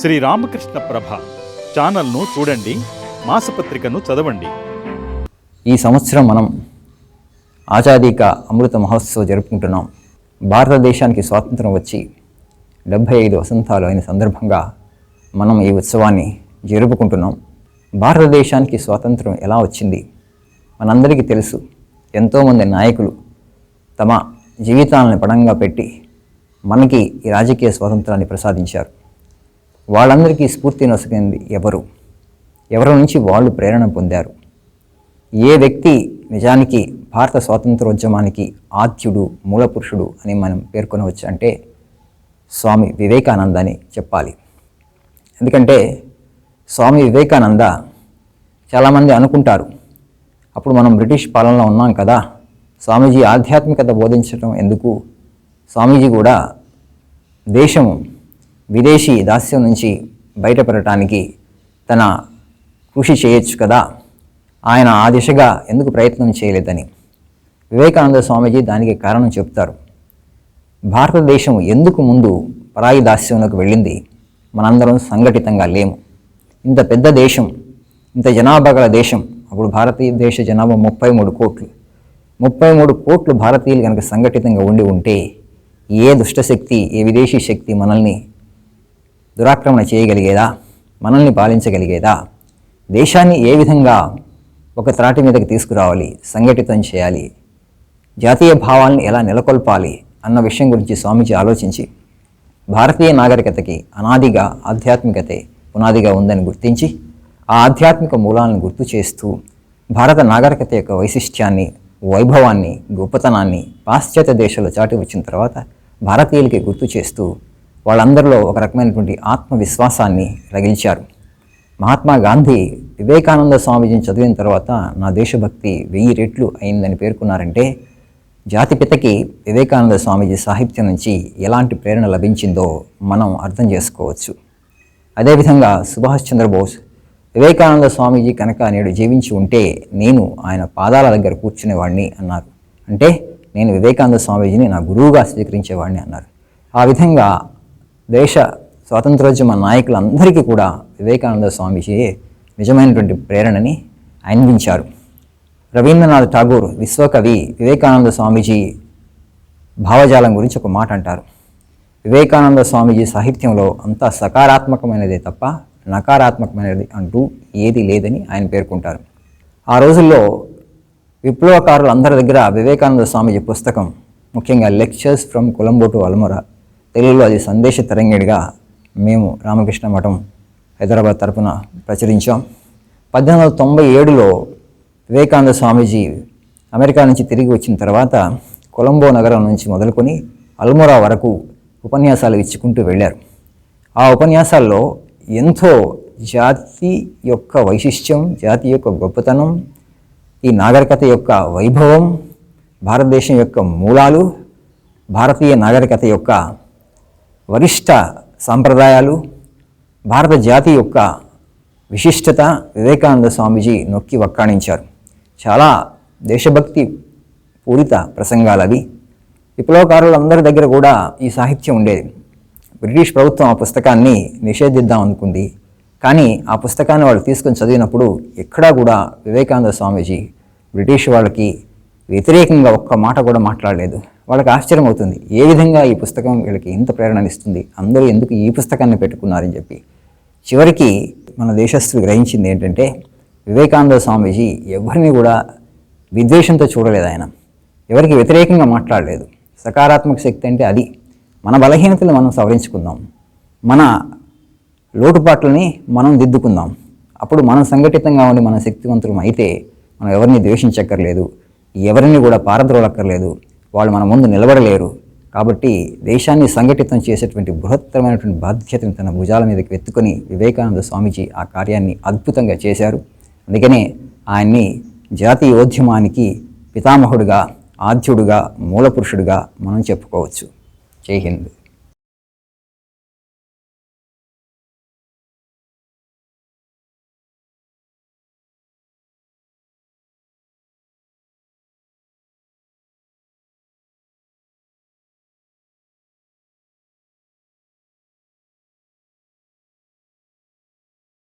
శ్రీ రామకృష్ణ ప్రభ ఛానల్ను చూడండి మాసపత్రికను చదవండి. ఈ సంవత్సరం మనం ఆజాదీక అమృత మహోత్సవం జరుపుకుంటున్నాం. భారతదేశానికి స్వాతంత్రం వచ్చి డెబ్భై ఐదు వసంతాలు అయిన సందర్భంగా మనం ఈ ఉత్సవాన్ని జరుపుకుంటున్నాం. భారతదేశానికి స్వాతంత్రం ఎలా వచ్చింది? మనందరికీ తెలుసు ఎంతోమంది నాయకులు తమ జీవితాలను పణంగా పెట్టి మనకి ఈ రాజకీయ స్వాతంత్రాన్ని ప్రసాదించారు. వాళ్ళందరికీ స్ఫూర్తి నొసగింది ఎవరు? ఎవరి నుంచి వాళ్ళు ప్రేరణ పొందారు? ఏ వ్యక్తి నిజానికి భారత స్వాతంత్రోద్యమానికి ఆద్యుడు మూలపురుషుడు అని మనం పేర్కొనవచ్చు అంటే స్వామి వివేకానంద అని చెప్పాలి. ఎందుకంటే స్వామి వివేకానంద చాలామంది అనుకుంటారు అప్పుడు మనం బ్రిటిష్ పాలనలో ఉన్నాం కదా స్వామీజీ ఆధ్యాత్మికత బోధించడం ఎందుకు? స్వామీజీ కూడా దేశము విదేశీ దాస్యం నుంచి బయటపడటానికి తన కృషి చేయొచ్చు కదా? ఆయన ఆ దిశగా ఎందుకు ప్రయత్నం చేయలేదని వివేకానంద స్వామీజీ దానికి కారణం చెప్తారు భారతదేశం ఎందుకు ముందు పరాయి దాస్యంలోకి వెళ్ళింది? మనందరం సంఘటితంగా లేము. ఇంత పెద్ద దేశం ఇంత జనాభా గల దేశం అప్పుడు భారతదేశ జనాభా ముప్పై మూడు కోట్లు. ముప్పై మూడు కోట్లు భారతీయులు కనుక సంఘటితంగా ఉండి ఉంటే ఏ దుష్టశక్తి ఏ విదేశీ శక్తి మనల్ని దురాక్రమణ చేయగలిగేదా? మనల్ని పాలించగలిగేదా? దేశాన్ని ఏ విధంగా ఒక త్రాటి మీదకి తీసుకురావాలి? సంఘటితం చేయాలి? జాతీయ భావాల్ని ఎలా నెలకొల్పాలి? అన్న విషయం గురించి స్వామీజీ ఆలోచించి భారతీయ నాగరికతకి అనాదిగా ఆధ్యాత్మికతే పునాదిగా ఉందని గుర్తించి ఆ ఆధ్యాత్మిక మూలాలను గుర్తు చేస్తూ భారత నాగరికత యొక్క వైశిష్ట్యాన్ని వైభవాన్ని గొప్పతనాన్ని పాశ్చాత్య దేశాలు చాటి వచ్చిన తర్వాత భారతీయులకి గుర్తు చేస్తూ వాళ్ళందరిలో ఒక రకమైనటువంటి ఆత్మవిశ్వాసాన్ని రగిల్చారు. మహాత్మా గాంధీ వివేకానంద స్వామీజీని చదివిన తర్వాత నా దేశభక్తి వెయ్యి రెట్లు అయిందని పేర్కొన్నారంటే జాతిపితకి వివేకానంద స్వామీజీ సాహిత్యం నుంచి ఎలాంటి ప్రేరణ లభించిందో మనం అర్థం చేసుకోవచ్చు. అదేవిధంగా సుభాష్ చంద్రబోస్ వివేకానంద స్వామీజీ కనుక నేడు జీవించి ఉంటే నేను ఆయన పాదాల దగ్గర కూర్చునేవాడిని అన్నారు. అంటే నేను వివేకానంద స్వామీజీని నా గురువుగా స్వీకరించేవాడిని అన్నారు. ఆ విధంగా దేశ స్వాతంత్రోద్యమ నాయకులందరికీ కూడా వివేకానంద స్వామీజీయే నిజమైనటువంటి ప్రేరణని అందించారు. రవీంద్రనాథ్ ఠాగూర్ విశ్వకవి వివేకానంద స్వామీజీ భావజాలం గురించి ఒక మాట అంటారు. వివేకానంద స్వామీజీ సాహిత్యంలో అంతా సకారాత్మకమైనదే తప్ప నకారాత్మకమైనది అంటూ ఏది లేదని ఆయన పేర్కొంటారు. ఆ రోజుల్లో విప్లవకారులు అందరి దగ్గర వివేకానంద స్వామీజీ పుస్తకం ముఖ్యంగా lectures from Colombo to Almora తెలుగులో అది సందేశ తరంగిడిగా మేము రామకృష్ణ మఠం హైదరాబాద్ తరపున ప్రచురించాం. పద్దెనిమిది వందల తొంభై ఏడులో వివేకానంద స్వామీజీ అమెరికా నుంచి తిరిగి వచ్చిన తర్వాత కొలంబో నగరం నుంచి మొదలుకొని అల్మోరా వరకు ఉపన్యాసాలు ఇచ్చుకుంటూ వెళ్ళారు. ఆ ఉపన్యాసాల్లో ఎంతో జాతి యొక్క వైశిష్ట్యం జాతి యొక్క గొప్పతనం ఈ నాగరికత యొక్క వైభవం భారతదేశం యొక్క మూలాలు భారతీయ నాగరికత యొక్క వరిష్ట సాంప్రదాయాలు భారత జాతి యొక్క విశిష్టత వివేకానంద స్వామీజీ నొక్కి వక్కాణించారు. చాలా దేశభక్తి పూరిత ప్రసంగాలు అవి విప్లవకారులందరి దగ్గర కూడా ఈ సాహిత్యం ఉండేది. బ్రిటిష్ ప్రభుత్వం ఆ పుస్తకాన్ని నిషేధిద్దాం అనుకుంది కానీ ఆ పుస్తకాన్ని వాళ్ళు తీసుకొని చదివినప్పుడు ఎక్కడా కూడా వివేకానంద స్వామీజీ బ్రిటిష్ వాళ్ళకి వ్యతిరేకంగా ఒక్క మాట కూడా మాట్లాడలేదు. వాళ్ళకి ఆశ్చర్యం అవుతుంది. ఏ విధంగా ఈ పుస్తకం వీళ్ళకి ఇంత ప్రేరణ ఇస్తుంది? అందరూ ఎందుకు ఈ పుస్తకాన్ని పెట్టుకున్నారని చెప్పి. చివరికి మన దేశస్థులు గ్రహించింది ఏంటంటే వివేకానంద స్వామీజీ ఎవరిని కూడా విద్వేషంతో చూడలేదు ఆయన. ఎవరికి వ్యతిరేకంగా మాట్లాడలేదు. సకారాత్మక శక్తి అంటే అది. మన బలహీనతలు మనం సవరించుకుందాం. మన లోటుపాట్లని మనం దిద్దుకుందాం. అప్పుడు మనం సంఘటితంగా ఉండి మన శక్తివంతులం అయితే మనం ఎవరిని ద్వేషించక్కర్లేదు. ఎవరిని కూడా పారద్రోలక్కర్లేదు. వాళ్ళు మన ముందు నిలబడలేరు. కాబట్టి దేశాన్ని సంఘటితం చేసేటువంటి బృహత్తరమైనటువంటి బాధ్యతను తన భుజాల మీదకి ఎత్తుకొని వివేకానంద స్వామీజీ ఆ కార్యాన్ని అద్భుతంగా చేశారు. అందుకనే ఆయన్ని జాతీయోద్యమానికి పితామహుడుగా ఆద్యుడుగా మూలపురుషుడుగా మనం చెప్పుకోవచ్చు. జై హింద్.